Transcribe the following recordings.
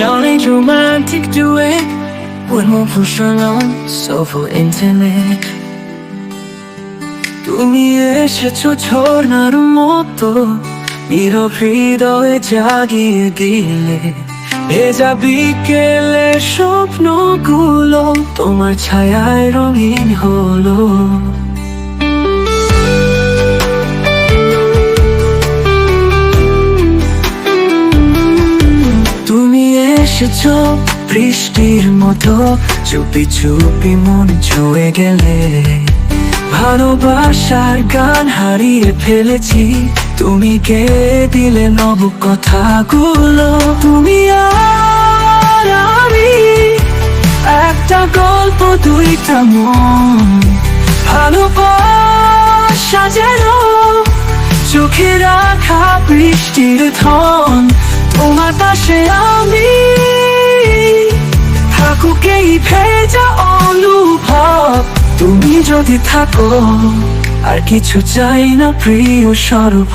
Ain't romantic duet one push along So for internet তুমি এসেছ ঝর্ণার মতো নীরব হৃদয়ে জাগিয়ে দিলে ভেজা বিকেলে স্বপ্নগুলো তোমার ছায়ায় রঙিন হলো এসেছ বৃষ্টির মতো, চুপি চুপি মন ছুঁয়ে গেলে। ভালোবাসার গান হারিয়ে ফেলেছি, তুমি কে দিলে নব কথাগুলো? তুমি আর আমি, একটা গল্প, দুইটা মন। ভালোবাসা যেন চোখে রাখা ভেজা অনুভব, তুমি যদি থাকো, আর কিছু চাই না প্রিয় স্বরূপ।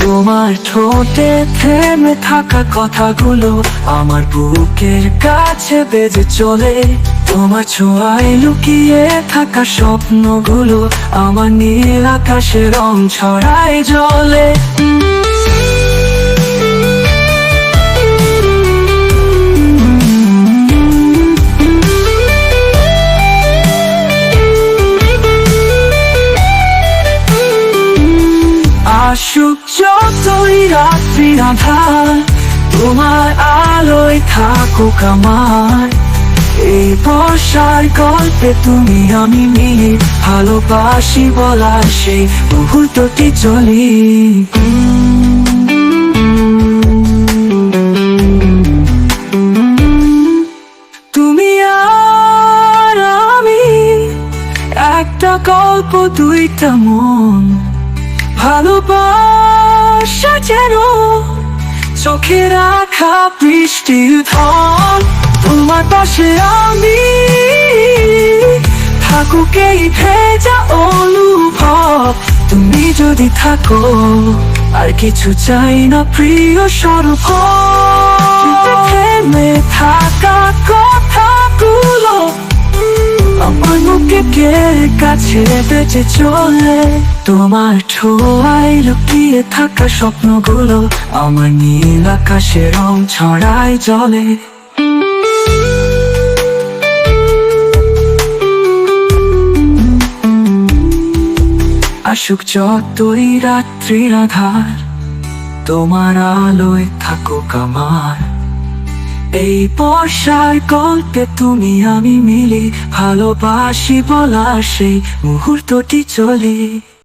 তোমার ঠোঁটে থেমে থাকা কথাগুলো আমার বুকের কাছে বেজে চলে। তোমার ছোঁয়ায় লুকিয়ে থাকা স্বপ্নগুলো আমার নীল আকাশে রং ছড়ায় জলে আসুক যতই রাত্রি আধার তোমার আলোয় থাকুক আমার এই বর্ষার গল্পে তুমি আমি মিলে ভালোবাসি বলা সেই মুহূর্তটি চলি। তুমি আর আমি একটা গল্প, দুইটা মন। ভালোবাসা যেন চোখে রাখা বৃষ্টির ধন। তোমার পাশে আমি থাকুক এই ভেজা অনুভব। তুমি যদি থাকো, আর কিছু চাই না প্রিয় স্বরূপ। থাকা কথাগুলো আমার মুখে কে কাছে বেঁচে চলে? তোমার ছোঁয়ায় লুকিয়ে থাকা স্বপ্নগুলো আমার নীল আকাশে রং ছড়ায় জলে। আসুক যতই রাত্রির আধার, তোমার আলোয় থাকুক আমার। এই বর্ষার গল্পে তুমি আমি মিলি ভালোবাসি বলা সেই মুহূর্তটি চলে।